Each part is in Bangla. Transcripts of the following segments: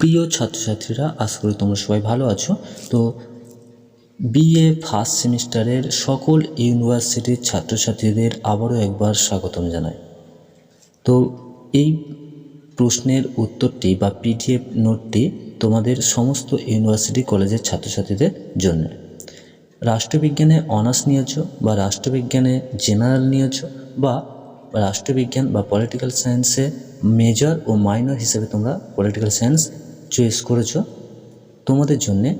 প্রিয় ছাত্রছাত্রীরা, আশা করি তোমরা সবাই ভালো আছো। তো বিএ ফার্স্ট সেমিস্টারের সকল ইউনিভার্সিটির ছাত্রছাত্রীদের আবারও একবার স্বাগতম জানাই। তো এই প্রশ্নের উত্তরটি বা পিডিএফ নোটটি তোমাদের সমস্ত ইউনিভার্সিটি কলেজের ছাত্রছাত্রীদের জন্য। রাষ্ট্রবিজ্ঞানে অনার্স নিয়েছো বা রাষ্ট্রবিজ্ঞানে জেনারেল নিয়েছো বা রাষ্ট্রবিজ্ঞান বা পলিটিক্যাল সায়েন্সে মেজর ও মাইনর হিসেবে তোমরা পলিটিক্যাল সায়েন্স চয়েস করেছ? তোমাদের জন্যে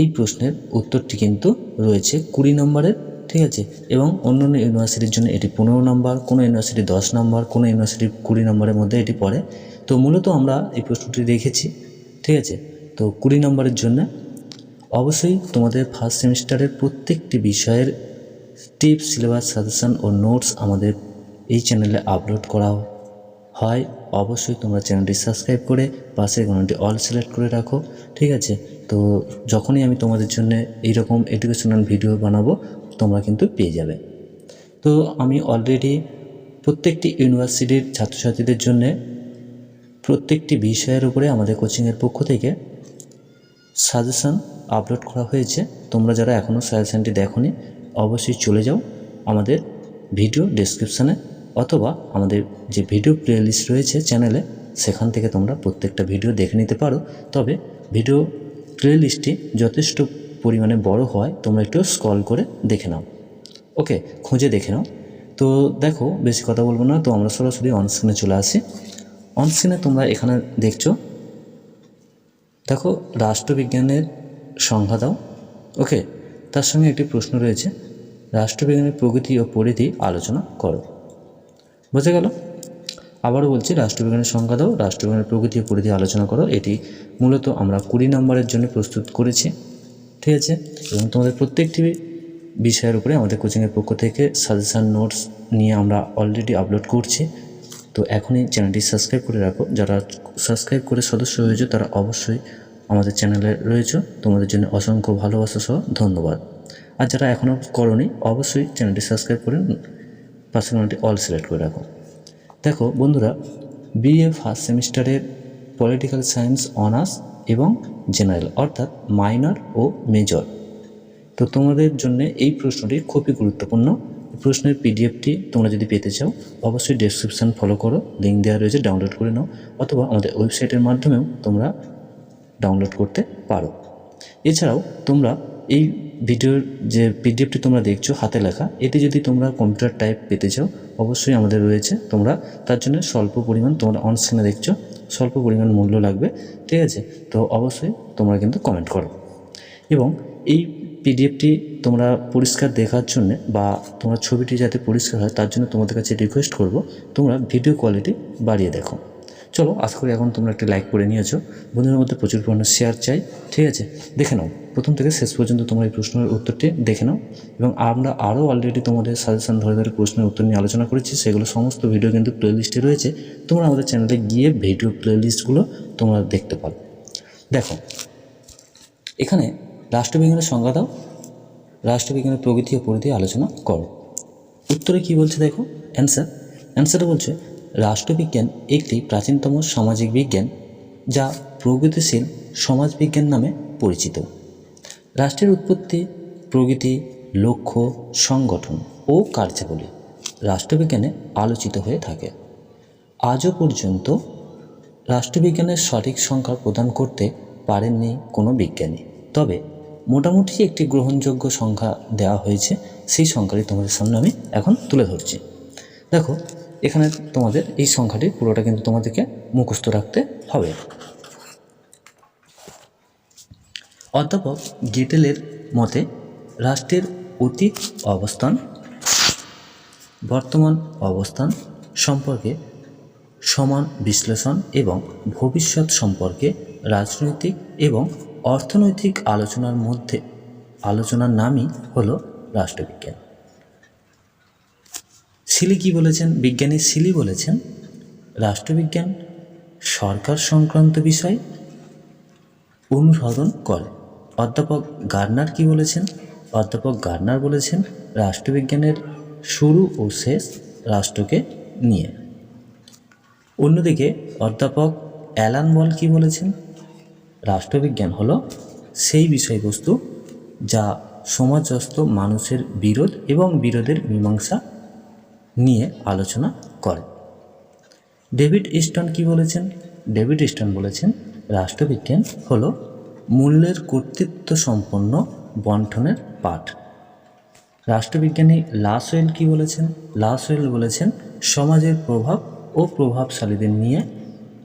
এই প্রশ্নের উত্তরটি কিন্তু রয়েছে কুড়ি নম্বরের, ঠিক আছে? এবং অন্য অন্য ইউনিভার্সিটির জন্য এটি পনেরো নম্বর, কোনো ইউনিভার্সিটি দশ নম্বর, কোনো ইউনিভার্সিটি কুড়ি নম্বরের মধ্যে এটি পড়ে। তো মূলত আমরা এই প্রশ্নটি রেখেছি, ঠিক আছে? তো কুড়ি নম্বরের জন্য অবশ্যই তোমাদের ফার্স্ট সেমিস্টারের প্রত্যেকটি বিষয়ের টিপস সিলেবাস সাজেশন ও নোটস আমাদের এই চ্যানেলে আপলোড করা হয়, অবশ্যই তোমরা চ্যানেলটি সাবস্ক্রাইব করে পাশের ঘন্টি অল সিলেক্ট করে রাখো, ঠিক আছে? তো যখনই আমি তোমাদের জন্য এইরকম এডুকেশনাল ভিডিও বানাবো, তোমরা কিন্তু পেয়ে যাবে। তো আমি অলরেডি প্রত্যেকটি ইউনিভার্সিটির ছাত্রছাত্রীদের জন্যে প্রত্যেকটি বিষয়ের উপরে আমাদের কোচিংয়ের পক্ষ থেকে সাজেশান আপলোড করা হয়েছে। তোমরা যারা এখনও সাজেশানটি দেখোনি, অবশ্যই চলে যাও আমাদের ভিডিও ডেসক্রিপশানে অথবা আমাদের যে ভিডিও প্লেলিস্ট রয়েছে চ্যানেলে সেখান থেকে তোমরা প্রত্যেকটা ভিডিও দেখে নিতে পারো। তবে ভিডিও প্লেলিস্টটি যথেষ্ট পরিমাণে বড় হয়, তোমরা একটু স্ক্রল করে দেখে নাও। ওকে খুঁজে দেখে নাও। তো দেখো, বেশি কথা বলব না, তো আমরা সরাসরি অনস্ক্রিনে চলে আসি। অনস্ক্রিনে তোমরা এখানে দেখছ, দেখো, রাষ্ট্রবিজ্ঞানের সংজ্ঞা দাও। ওকে তার সঙ্গে একটি প্রশ্ন রয়েছে, রাষ্ট্রবিজ্ঞানের প্রগতি ও পরিধি আলোচনা করো। বোঝা গেল? আবারও বলছি, রাষ্ট্রবিজ্ঞানের সংজ্ঞা দাও, রাষ্ট্রবিজ্ঞানের প্রগতি ও পরিধি আলোচনা করো। এটি মূলত আমরা কুড়ি নম্বরের জন্য প্রস্তুত করেছি। ঠিক আছে? এবং তোমাদের প্রত্যেকটি বিষয়ের উপরে আমাদের কোচিংয়ের পক্ষ থেকে সাজেশান নোটস নিয়ে আমরা অলরেডি আপলোড করছি। তো এখনই চ্যানেলটি সাবস্ক্রাইব করে রাখো। যারা সাবস্ক্রাইব করে সদস্য হয়েছে, তারা অবশ্যই আমাদের চ্যানেলে রয়েছে। তোমাদের জন্য অসংখ্য ভালোবাসা সহ ধন্যবাদ। আর যারা এখনও করনি, অবশ্যই চ্যানেলটি সাবস্ক্রাইব করে পাশের ঘন্টি অল সিলেক্ট করে রাখো। দেখো বন্ধুরা বিএ ফার্স্ট সেমিস্টারের পলিটিক্যাল সায়েন্স অনার্স এবং জেনারেল অর্থাৎ মাইনর ও মেজর তো তোমাদের জন্য এই প্রশ্নটি খুবই গুরুত্বপূর্ণ। প্রশ্নের পিডিএফটি তোমরা যদি পেতে চাও, অবশ্যই ডেসক্রিপশান ফলো করো লিঙ্ক দেওয়া রয়েছে ডাউনলোড করে নাও, অথবা আমাদের ওয়েবসাইটের মাধ্যমেও তোমরা ডাউনলোড করতে পারো। এছাড়াও তোমরা এই ভিডিওর যে পিডিএফটি তোমরা দেখছ, হাতে লেখা, এতে যদি তোমরা কম্পিউটার টাইপ পেতে চাও, অবশ্যই আমাদের রয়েছে। তোমরা তার জন্য স্বল্প পরিমাণ তোমরা অন স্ক্রিনে দেখছ, স্বল্প পরিমাণ মূল্য লাগবে, ঠিক আছে? তো অবশ্যই তোমরা কিন্তু কমেন্ট করো। এবং এই পিডিএফটি তোমরা পরিষ্কার দেখার জন্য বা তোমার ছবিটি যাতে পরিষ্কার হয়, তার জন্য তোমাদের কাছে রিকোয়েস্ট করব, তোমরা ভিডিও কোয়ালিটি বাড়িয়ে দেখো। চলো, আশা করি এখন তোমরা একটা লাইক করে নিয়েছো। বন্ধুদের মধ্যে প্রচুর পরিমাণে শেয়ার চাই, ঠিক আছে? দেখে নাও, প্রথম থেকে শেষ পর্যন্ত তোমরা এই প্রশ্নের উত্তরটি দেখে নাও এবং আমরা আরও অলরেডি তোমাদের সাজেশন ধরে ধরে প্রশ্নের উত্তর নিয়ে আলোচনা করেছি, সেগুলো সমস্ত ভিডিও কিন্তু প্লেলিস্টে রয়েছে। তোমরা আমাদের চ্যানেলে গিয়ে ভিডিও প্লেলিস্টগুলো তোমরা দেখতে পারো। দেখো, এখানে রাষ্ট্রবিজ্ঞানের সংজ্ঞা দাও, রাষ্ট্রবিজ্ঞানের প্রগতি ও পরিধি আলোচনা করো। উত্তরে কি বলছে দেখো? অ্যান্সার অ্যান্সারে বলছে রাষ্ট্রবিজ্ঞান একটি প্রাচীনতম সামাজিক বিজ্ঞান, যা প্রগতিশীল সমাজবিজ্ঞান নামে পরিচিত। রাষ্ট্রের উৎপত্তি, প্রগতি, লক্ষ্য, সংগঠন ও কার্যাবলী রাষ্ট্রবিজ্ঞানে আলোচিত হয়ে থাকে। আজও পর্যন্ত রাষ্ট্রবিজ্ঞানের সঠিক সংখ্যা প্রদান করতে পারেননি কোনো বিজ্ঞানী। তবে মোটামুটি একটি গ্রহণযোগ্য সংখ্যা দেওয়া হয়েছে, সেই সংখ্যাটি তোমাদের সামনে আমি এখন তুলে ধরছি। দেখো এখানে তোমাদের এই সংখ্যাটি পুরোটা কিন্তু তোমাদেরকে মুখস্থ রাখতে হবে। অধ্যাপক গিটেলের মতে রাষ্ট্রের অতীত অবস্থান, বর্তমান অবস্থান সম্পর্কে সমান বিশ্লেষণ এবং ভবিষ্যৎ সম্পর্কে রাজনৈতিক এবং অর্থনৈতিক আলোচনার মধ্যে আলোচনার নামই হলো রাষ্ট্রবিজ্ঞান। সিলি কি বলেছেন? বিজ্ঞানী সিলি বলেছেন, রাষ্ট্রবিজ্ঞান সরকার সংক্রান্ত বিষয় অনুসরণ করে। অধ্যাপক গার্নার কি বলেছেন? অধ্যাপক গার্নার বলেছেন, রাষ্ট্রবিজ্ঞানের শুরু ও শেষ রাষ্ট্রকে নিয়ে। অন্যদিকে অধ্যাপক অ্যালান বল কি বলেছেন? রাষ্ট্রবিজ্ঞান হলো সেই বিষয়বস্তু যা সমাজস্থ মানুষের বিরোধ এবং বিরোধের মীমাংসা নিয়ে আলোচনা করে। ডেভিড ইস্টন কি বলেছেন? ডেভিড ইস্টন বলেছেন, রাষ্ট্রবিজ্ঞান হলো মূল্যের কর্তৃত্ব সম্পন্ন বন্টনের পাঠ। রাষ্ট্রবিজ্ঞানী লাসওয়েল কি বলেছেন? লাসওয়েল বলেছেন, সমাজের প্রভাব ও প্রভাবশালীদের নিয়ে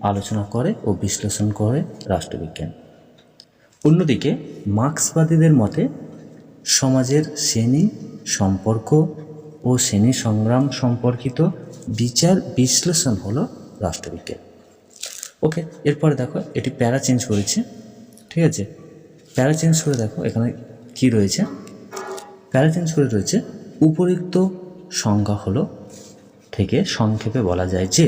আলোচনা করে ও বিশ্লেষণ করে রাষ্ট্রবিজ্ঞান। অন্যদিকে মার্ক্সবাদীদের মতে, সমাজের শ্রেণি, সম্পর্ক ও শ্রেণি সংগ্রাম সম্পর্কিত বিচার বিশ্লেষণ হলো রাষ্ট্রবিজ্ঞান। ওকে এরপরে দেখো, এটি প্যারা চেঞ্জ করেছে। ঠিক আছে? প্যারা চেঞ্জ করে দেখো, এখানে কি রয়েছে? প্যারা চেঞ্জ করে রয়েছে, উপরিক্ত সংজ্ঞা হলো থেকে সংক্ষেপে বলা যায় যে,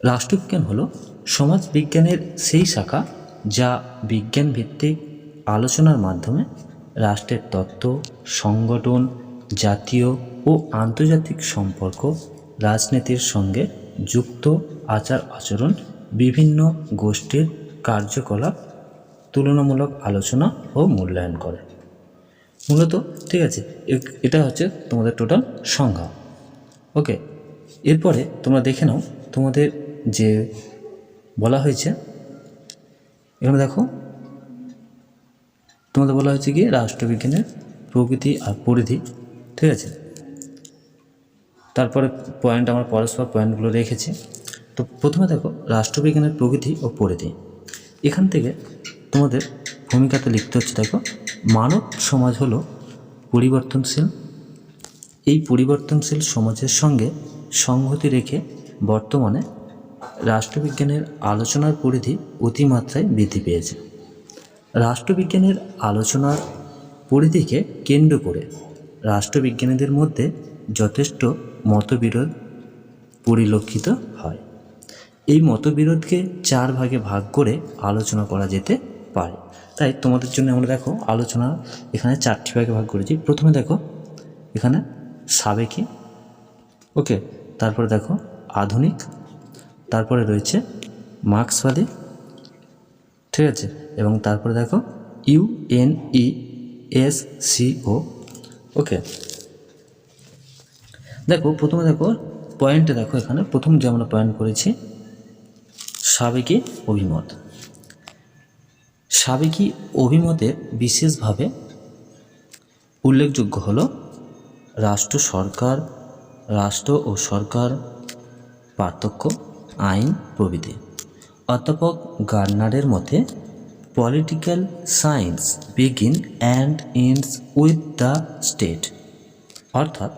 রাষ্ট্রবিজ্ঞান হলো সমাজ বিজ্ঞানের সেই শাখা যা বিজ্ঞান ভিত্তিক আলোচনার মাধ্যমে রাষ্ট্রের তত্ত্ব, সংগঠন, জাতীয় ও আন্তর্জাতিক সম্পর্ক, রাজনীতির সঙ্গে যুক্ত আচার আচরণ, বিভিন্ন গোষ্ঠীর কার্যকলাপ, তুলনামূলক আলোচনা ও মূল্যায়ন করে। মূলত, ঠিক আছে এটা হচ্ছে তোমাদের টোটাল সংজ্ঞা। ওকে এরপরে তোমরা দেখে নাও তোমাদের যে বলা হয়েছে, এখানে দেখো তোমাদের বলা হয়েছে কি? রাষ্ট্রবিজ্ঞানের প্রকৃতি আর পরিধি, ঠিক আছে? তারপরে পয়েন্ট আমার পরস্পর পয়েন্টগুলো রেখেছি। তো প্রথমে দেখো, রাষ্ট্রবিজ্ঞানের প্রকৃতি ও পরিধি। এখান থেকে তোমাদের ভূমিকাতে লিখতে হচ্ছে, দেখো, মানব সমাজ হলো পরিবর্তনশীল। এই পরিবর্তনশীল সমাজের সঙ্গে সংহতি রেখে বর্তমানে রাষ্ট্রবিজ্ঞানের আলোচনার পরিধি অতিমাত্রায় বৃদ্ধি পেয়েছে। রাষ্ট্রবিজ্ঞানের আলোচনার পরিধিকে কেন্দ্র করে রাষ্ট্রবিজ্ঞানীদের মধ্যে যথেষ্ট মতবিরোধ পরিলক্ষিত হয়। এই মতবিরোধকে চার ভাগে ভাগ করে আলোচনা করা যেতে পারে। তাই তোমাদের জন্য আমরা দেখো আলোচনা এখানে চারটি ভাগে ভাগ করেছি। প্রথমে দেখো এখানে সাবেকি, ওকে, তারপরে দেখো আধুনিক, তারপরে রয়েছে মার্ক্সবাদী ঠিক আছে? এবং তারপরে দেখো, U N E S C O. Okay. দেখো, প্রথমে দেখো পয়েন্টে দেখো এখানে। প্রথম যে আমরা পয়েন্ট করেছি, সাবেকি অভিমত। সাবেকি অভিমতের বিশেষভাবে উল্লেখযোগ্য হলো রাষ্ট্র, সরকার, রাষ্ট্র ও সরকার পার্থক্য, আইন, প্রভৃতি। অধ্যাপক গার্নারের মতে, political science begin and ends with the state. অর্থাৎ,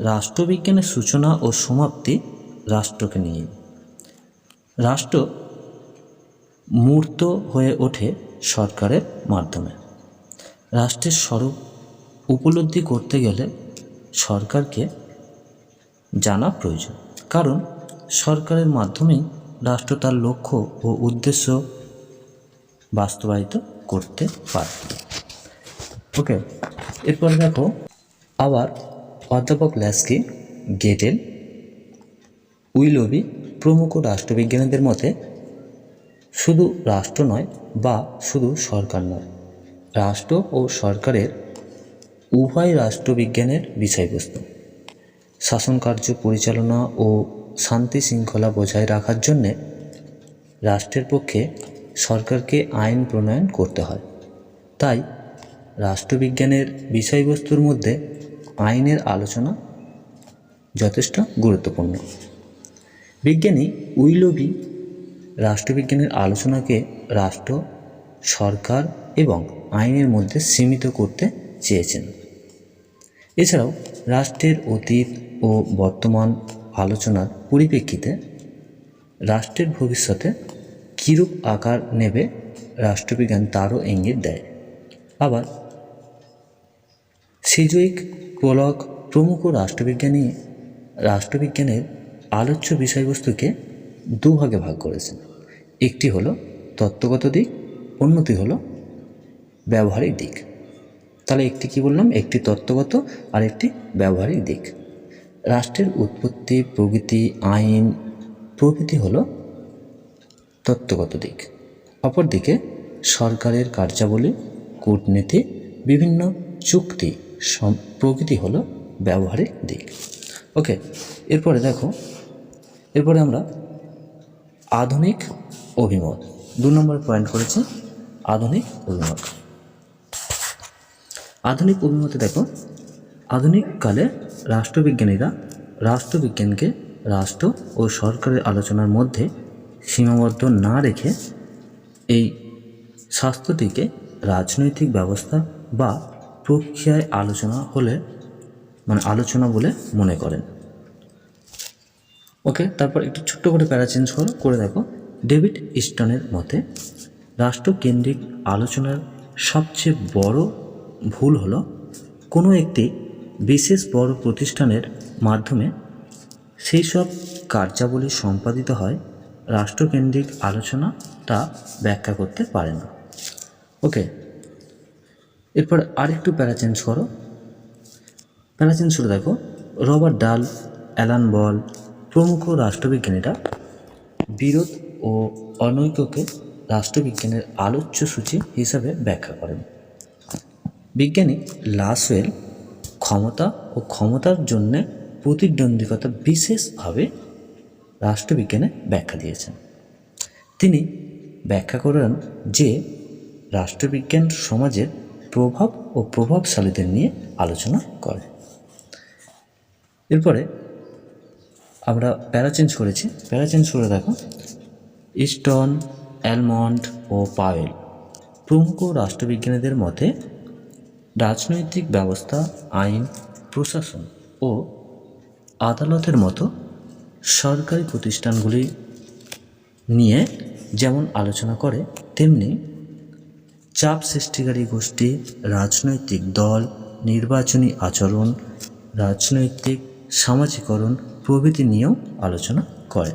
রাষ্ট্রবিজ্ঞানের সূচনা ও সমাপ্তি রাষ্ট্রকে নিয়ে। রাষ্ট্র মূর্ত হয়ে ওঠে সরকারের মাধ্যমে। রাষ্ট্রের স্বরূপ উপলব্ধি করতে গেলে সরকারকে জানা প্রয়োজন। কারণ, সরকারের মাধ্যমেই রাষ্ট্র তার লক্ষ্য ও উদ্দেশ্য বাস্তবায়িত করতে পারে। ওকে এরপর দেখো, আবার অধ্যাপক ল্যাস্কি, গেটেল, উইলবি প্রমুখ রাষ্ট্রবিজ্ঞানীদের মতে শুধু রাষ্ট্র নয় বা শুধু সরকার নয়, রাষ্ট্র ও সরকারের উভয় রাষ্ট্রবিজ্ঞানের বিষয়বস্তু শাসন কার্য পরিচালনা ও শান্তি শৃঙ্খলা বজায় রাখার জন্যে রাষ্ট্রের পক্ষে সরকারকে আইন প্রণয়ন করতে হয়। তাই রাষ্ট্রবিজ্ঞানের বিষয়বস্তুর মধ্যে আইনের আলোচনা যথেষ্ট গুরুত্বপূর্ণ। বিজ্ঞানী উইলবি রাষ্ট্রবিজ্ঞানের আলোচনাকে রাষ্ট্র, সরকার এবং আইনের মধ্যে সীমিত করতে চেয়েছেন। এছাড়াও রাষ্ট্রের অতীত ও বর্তমান আলোচনার পরিপ্রেক্ষিতে রাষ্ট্রের ভবিষ্যতে কীরূপ আকার নেবে রাষ্ট্রবিজ্ঞান তারও ইঙ্গিত দেয়। আবার সিজুইক, পোলক প্রমুখ রাষ্ট্রবিজ্ঞানী রাষ্ট্রবিজ্ঞানের আলোচ্য বিষয়বস্তুকে দুভাগে ভাগ করেছেন। একটি হলো তত্ত্বগত দিক, অন্যটি হলো ব্যবহারিক দিক। তাহলে একটি কি বললাম? একটি তত্ত্বগত আর একটি ব্যবহারিক দিক। রাষ্ট্রের উৎপত্তি, প্রগতি, আইন, প্রভৃতি হল তত্ত্বগত দিক। অপরদিকে সরকারের কার্যাবলী, কূটনীতি, বিভিন্ন চুক্তি প্রভৃতি হলো ব্যবহারিক দিক। ওকে, এরপরে দেখো, এরপরে আমরা আধুনিক অভিমত। দু নম্বর পয়েন্ট করেছি, আধুনিক অভিমত। আধুনিক অভিমতে দেখো, আধুনিক কালে রাষ্ট্রবিজ্ঞানীরা রাষ্ট্রবিজ্ঞানকে রাষ্ট্র ও সরকারের আলোচনার মধ্যে সীমাবদ্ধ না রেখে এই স্বাস্থ্যটিকে রাজনৈতিক ব্যবস্থা বা প্রক্রিয়ায় আলোচনা হলে মানে আলোচনা বলে মনে করেন। ওকে, তারপর একটু ছোট্ট করে প্যারা চেঞ্জ করো, করে দেখো। ডেভিড ইস্টনের মতে, রাষ্ট্রকেন্দ্রিক আলোচনার সবচেয়ে বড় ভুল হলো কোনো একটি বিশেষ বড় প্রতিষ্ঠানের মাধ্যমে সেই সব কার্যাবলী সম্পাদিত হয় রাষ্ট্রকেন্দ্রিক আলোচনা তা ব্যাখ্যা করতে পারে না। ওকে এরপর আরেকটু প্যারা চেঞ্জ করো। প্যারা চেঞ্জ করে দেখো, রবার্ট ডাল, অ্যালান বল, প্রমুখ রাষ্ট্রবিজ্ঞানীরা বিরোধ ও অনৈক্যকে রাষ্ট্রবিজ্ঞানের আলোচ্য সূচি হিসাবে ব্যাখ্যা করেন। বিজ্ঞানী লাসওয়েল ক্ষমতা ও ক্ষমতার জন্য প্রতিদ্বন্দ্বিতা বিশেষভাবে রাষ্ট্রবিজ্ঞানে ব্যাখ্যা দিয়েছেন। তিনি ব্যাখ্যা করেন যে রাষ্ট্রবিজ্ঞান সমাজের প্রভাব ও প্রভাবশালীদের নিয়ে আলোচনা করে। এরপরে আমরা প্যারা চেঞ্জ করেছি। প্যারা চেঞ্জ করে দেখো। ইস্টন, অ্যালমন্ড ও পাওয়েল প্রমুখ রাষ্ট্রবিজ্ঞানীদের মতে রাজনৈতিক ব্যবস্থা, আইন, প্রশাসন ও আদালতের মতো সরকারি প্রতিষ্ঠানগুলি নিয়ে যেমন আলোচনা করে, তেমনি চাপ সৃষ্টিকারী গোষ্ঠী, রাজনৈতিক দল, নির্বাচনী আচরণ, রাজনৈতিক সামাজিকরণ প্রভৃতি নিয়েও আলোচনা করে।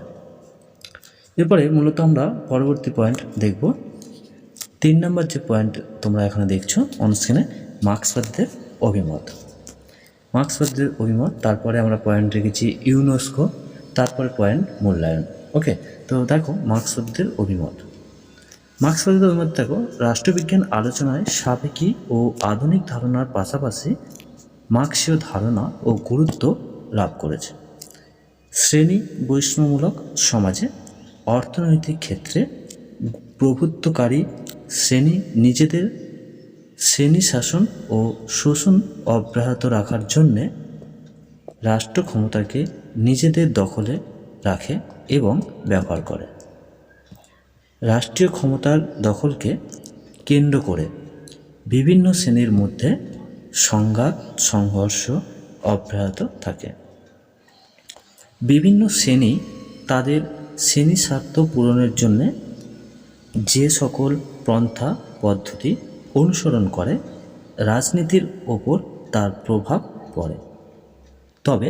এরপরে মূলত আমরা পরবর্তী পয়েন্ট দেখব। তিন নম্বর যে পয়েন্ট তোমরা এখানে দেখছ অনস্ক্রিনে মার্ক্সবাদীদের অভিমত। মার্ক্সবাদীদের অভিমত, তারপরে আমরা পয়েন্ট রেখেছি ইউনেস্কো, তারপরে পয়েন্ট মূল্যায়ন। ওকে তো দেখো, মার্ক্সবাদীদের অভিমত। মার্ক্সবাদীদের অভিমত দেখো, রাষ্ট্রবিজ্ঞান আলোচনায় সাবেকি ও আধুনিক ধারণার পাশাপাশি মার্ক্সীয় ধারণা ও গুরুত্ব লাভ করেছে। শ্রেণি বৈষম্যমূলক সমাজে অর্থনৈতিক ক্ষেত্রে প্রভুত্বকারী শ্রেণি নিজেদের শ্রেণি শাসন ও শোষণ অব্যাহত রাখার জন্যে রাষ্ট্র ক্ষমতাকে নিজেদের দখলে রাখে এবং ব্যবহার করে। রাষ্ট্রীয় ক্ষমতার দখলকে কেন্দ্র করে বিভিন্ন শ্রেণির মধ্যে সংঘাত, সংঘর্ষ অব্যাহত থাকে। বিভিন্ন শ্রেণি তাদের শ্রেণি স্বার্থ পূরণের জন্যে যে সকল পন্থা পদ্ধতি অনুসরণ করে, রাজনীতির ওপর তার প্রভাব পড়ে। তবে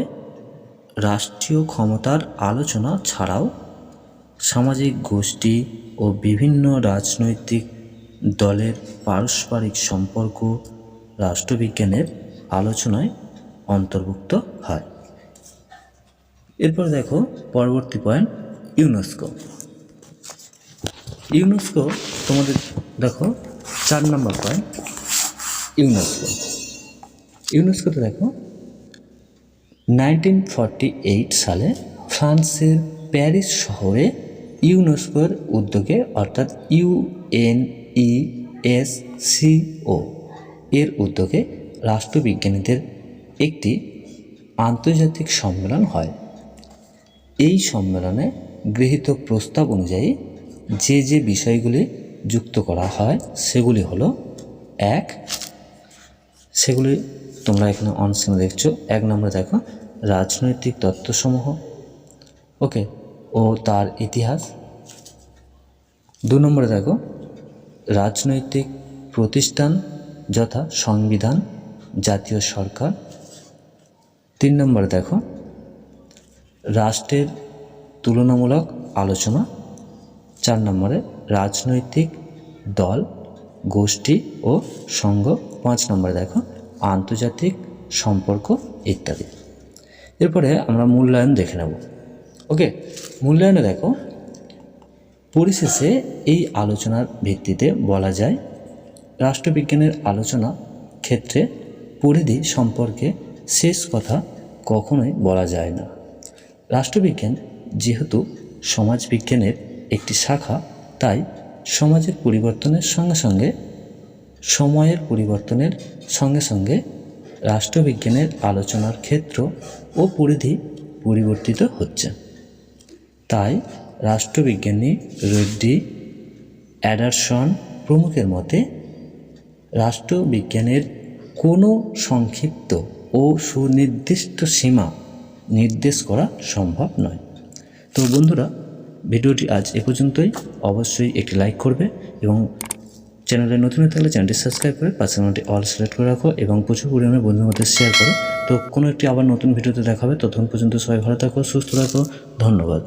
রাষ্ট্রীয় ক্ষমতার আলোচনা ছাড়াও সামাজিক গোষ্ঠী ও বিভিন্ন রাজনৈতিক দলের পারস্পরিক সম্পর্ক রাষ্ট্রবিজ্ঞানের আলোচনায় অন্তর্ভুক্ত হয়। এরপর দেখো পরবর্তী পয়েন্ট, ইউনেস্কো। ইউনেস্কো তোমাদের দেখো চার নম্বর পয়েন্ট ইউনেস্কো। ইউনেস্কোতে দেখো নাইনটিন ফর্টি এইট সালে ফ্রান্সের প্যারিস শহরে ইউনেস্কোর উদ্যোগে, অর্থাৎ ইউএনইএসসিও এর উদ্যোগে রাষ্ট্রবিজ্ঞানীদের একটি আন্তর্জাতিক সম্মেলন হয়। এই সম্মেলনে গৃহীত প্রস্তাব অনুযায়ী যে যে বিষয়গুলি যুক্ত করা হয়, সেগুলি হলো এক। সেগুলি তোমরা এখানে অনস্ক্রিনে দেখছ। এক নম্বরে দেখো রাজনৈতিক তত্ত্বসমূহ। ওকে, ও তার ইতিহাস। দু নম্বরে দেখো রাজনৈতিক প্রতিষ্ঠান যথা সংবিধান, জাতীয় সরকার। তিন নম্বরে দেখো রাষ্ট্রের তুলনামূলক আলোচনা। চার নম্বরে রাজনৈতিক দল, গোষ্ঠী ও সংঘ, পাঁচ নম্বরে দেখো আন্তর্জাতিক সম্পর্ক ইত্যাদি। এরপরে আমরা মূল্যায়ন দেখে নেব। ওকে, মূল্যায়নে দেখো পরিশেষে এই আলোচনার ভিত্তিতে বলা যায় রাষ্ট্রবিজ্ঞানের আলোচনা ক্ষেত্রে পরিধি সম্পর্কে শেষ কথা কখনোই বলা যায় না। রাষ্ট্রবিজ্ঞান যেহেতু সমাজবিজ্ঞানের একটি শাখা, তাই সমাজের পরিবর্তনের সঙ্গে সঙ্গে, সময়ের পরিবর্তনের সঙ্গে সঙ্গে রাষ্ট্রবিজ্ঞানের আলোচনার ক্ষেত্র ও পরিধি পরিবর্তিত হচ্ছে। তাই রাষ্ট্রবিজ্ঞানী রেড্ডি অ্যাডারসন প্রমুখের মতে, রাষ্ট্রবিজ্ঞানের কোনো সংক্ষিপ্ত ও সুনির্দিষ্ট সীমা নির্দেশ করা সম্ভব নয়। তো বন্ধুরা ভিডিওটি আজ এ পর্যন্তই। অবশ্যই একটি লাইক করবে এবং চ্যানেলে নতুন হয়ে থাকলে চ্যানেলটি সাবস্ক্রাইব করে পাশে নামটি অল সিলেক্ট করে রাখো এবং প্রচুর পরিমাণে বন্ধুর মধ্যে শেয়ার করো। তো কোনো একটি আবার নতুন ভিডিওতে দেখাবে ততক্ষণ পর্যন্ত সবাই ভালো থাকো, সুস্থ থাকো। ধন্যবাদ।